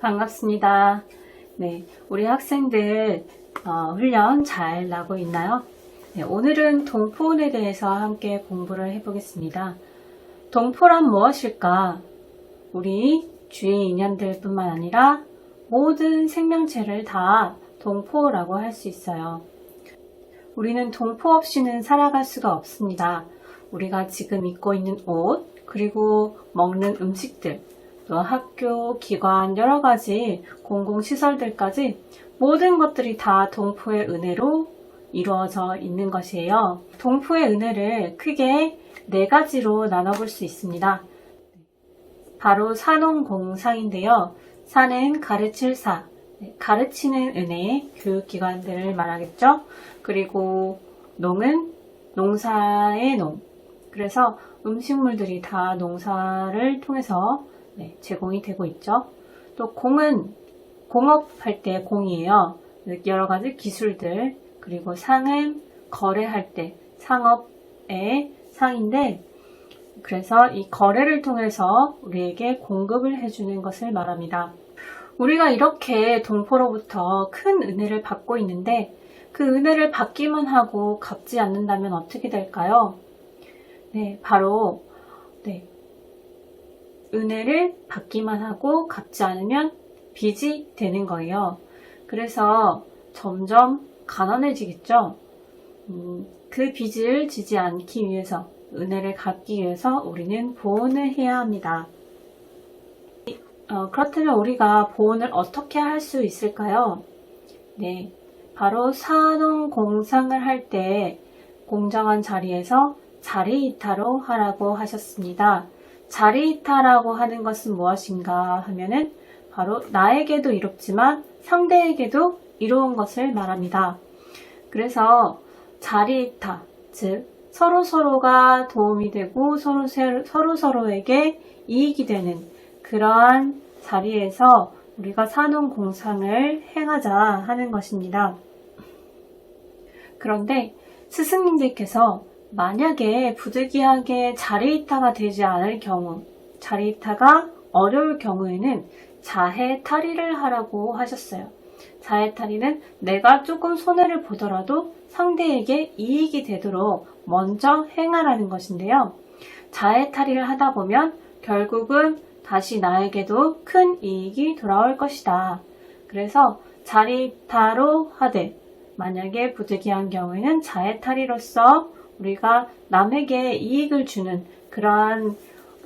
반갑습니다. 네, 우리 학생들 어, 훈련 잘 나고 있나요? 네, 오늘은 동포원에 대해서 함께 공부를 해보겠습니다. 동포란 무엇일까? 우리 주위 인연들 뿐만 아니라 모든 생명체를 다 동포라고 할 수 있어요. 우리는 동포 없이는 살아갈 수가 없습니다. 우리가 지금 입고 있는 옷, 그리고 먹는 음식들, 또 학교, 기관, 여러 가지 공공시설들까지 모든 것들이 다 동포의 은혜로 이루어져 있는 것이에요. 동포의 은혜를 크게 네 가지로 나눠볼 수 있습니다. 바로 산홍공상인데요. 산은 가르칠 사, 네, 가르치는 은혜, 교육기관들을 말하겠죠. 그리고 농은 농사의 농. 그래서 음식물들이 다 농사를 통해서 네, 제공이 되고 있죠. 또 공은 공업할 때 공이에요. 여러 가지 기술들. 그리고 상은 거래할 때 상업의 상인데 그래서 이 거래를 통해서 우리에게 공급을 해주는 것을 말합니다. 우리가 이렇게 동포로부터 큰 은혜를 받고 있는데 그 은혜를 받기만 하고 갚지 않는다면 어떻게 될까요? 네, 바로 네, 은혜를 받기만 하고 갚지 않으면 빚이 되는 거예요. 그래서 점점 가난해지겠죠. 음, 그 빚을 지지 않기 위해서 은혜를 갚기 위해서 우리는 보온을 해야 합니다. 어, 그렇다면 우리가 보온을 어떻게 할 수 있을까요? 네, 바로 산업 공상을 할 때 공정한 자리에서 자리 이타로 하라고 하셨습니다. 자리 이타라고 하는 것은 무엇인가 하면은 바로 나에게도 이롭지만 상대에게도 이로운 것을 말합니다. 그래서 자리 이타, 즉 서로 서로가 도움이 되고 서로 서로 서로에게 이익이 되는 그러한 자리에서 우리가 산업 공상을 행하자 하는 것입니다. 그런데 스승님들께서 만약에 부득이하게 자리이타가 되지 않을 경우, 자리이타가 어려울 경우에는 자해 탈의를 하라고 하셨어요. 자해 탈의는 내가 조금 손해를 보더라도 상대에게 이익이 되도록 먼저 행하라는 것인데요. 자해 탈의를 하다 보면 결국은 다시 나에게도 큰 이익이 돌아올 것이다. 그래서 자리타로 하되 만약에 부득이한 경우에는 자해 탈의로서 우리가 남에게 이익을 주는 그러한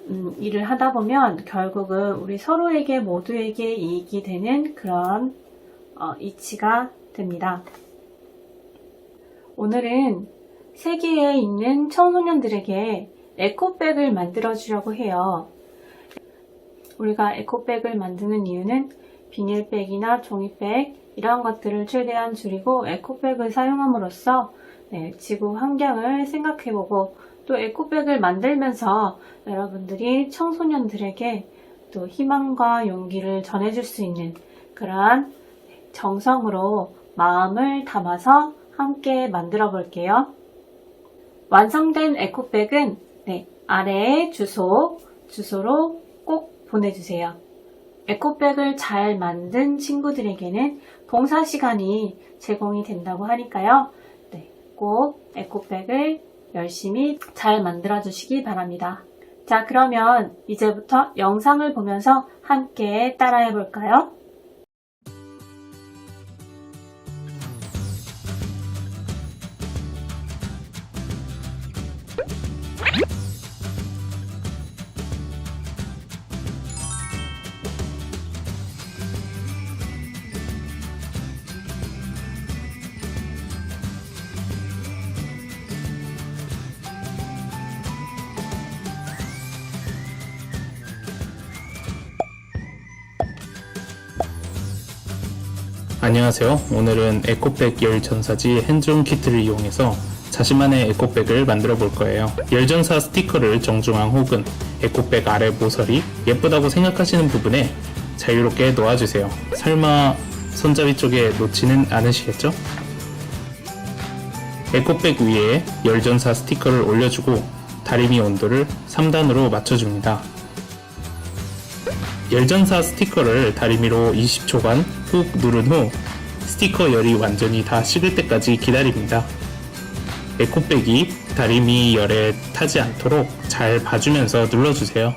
음, 일을 하다 보면 결국은 우리 서로에게 모두에게 이익이 되는 그런 어, 이치가 됩니다. 오늘은 세계에 있는 청소년들에게 에코백을 만들어 주려고 해요. 우리가 에코백을 만드는 이유는 비닐백이나 종이백 이러한 것들을 최대한 줄이고 에코백을 사용함으로써 네, 지구 환경을 생각해보고 또 에코백을 만들면서 여러분들이 청소년들에게 또 희망과 용기를 전해줄 수 있는 그러한 정성으로 마음을 담아서 함께 만들어 볼게요. 완성된 에코백은 네, 아래에 주소, 주소로 꼭 보내주세요. 에코백을 잘 만든 친구들에게는 봉사 시간이 제공이 된다고 하니까요. 네, 꼭 에코백을 열심히 잘 만들어 주시기 바랍니다. 자, 그러면 이제부터 영상을 보면서 함께 따라해 볼까요? 안녕하세요. 오늘은 에코백 열 전사지 핸즈온 키트를 이용해서 자신만의 에코백을 만들어 볼 거예요. 열전사 스티커를 정중앙 혹은 에코백 아래 모서리 예쁘다고 생각하시는 부분에 자유롭게 놓아주세요. 설마 손잡이 쪽에 놓지는 않으시겠죠? 에코백 위에 열전사 스티커를 올려주고 다리미 온도를 3단으로 맞춰줍니다. 열전사 스티커를 다리미로 20초간 꾹 누른 후 스티커 열이 완전히 다 식을 때까지 기다립니다. 에코백이 다리미 열에 타지 않도록 잘 봐주면서 눌러주세요.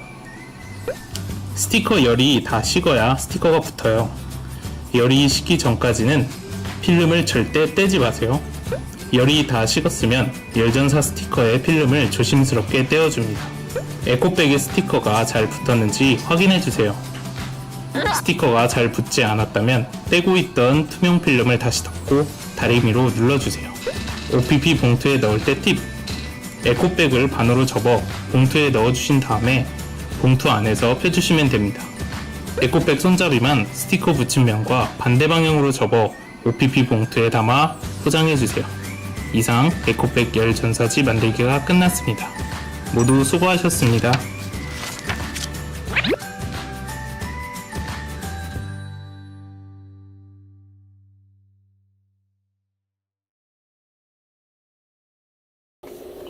스티커 열이 다 식어야 스티커가 붙어요. 열이 식기 전까지는 필름을 절대 떼지 마세요. 열이 다 식었으면 열전사 스티커의 필름을 조심스럽게 떼어줍니다. 에코백의 스티커가 잘 붙었는지 확인해주세요. 스티커가 잘 붙지 않았다면 떼고 있던 투명 필름을 다시 덮고 다리미로 눌러주세요. OPP 봉투에 넣을 때 팁! 에코백을 반으로 접어 봉투에 넣어주신 다음에 봉투 안에서 펴주시면 됩니다. 에코백 손잡이만 스티커 붙인 면과 반대 방향으로 접어 OPP 봉투에 담아 포장해주세요. 이상 에코백 열 전사지 만들기가 끝났습니다. 모두 수고하셨습니다.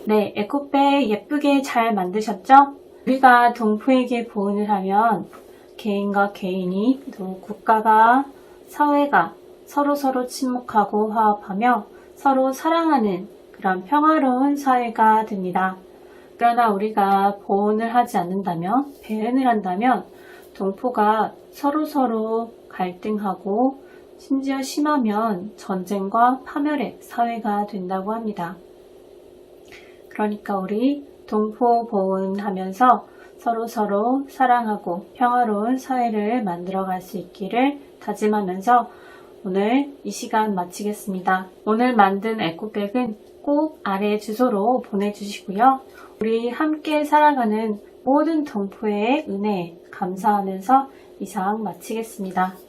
네, 에코백 예쁘게 잘 만드셨죠? 우리가 동포에게 보온을 하면 개인과 개인이 또 국가가 사회가 서로서로 친목하고 화합하며 서로 사랑하는 그런 평화로운 사회가 됩니다. 그러나 우리가 보온을 하지 않는다면, 배은을 한다면 동포가 서로서로 갈등하고 심지어 심하면 전쟁과 파멸의 사회가 된다고 합니다. 그러니까 우리 동포 보훈하면서 서로 서로 사랑하고 평화로운 사회를 만들어 갈 수 있기를 다짐하면서 오늘 이 시간 마치겠습니다. 오늘 만든 에코백은 꼭 아래 주소로 보내주시고요. 우리 함께 살아가는 모든 동포의 은혜에 감사하면서 이상 마치겠습니다.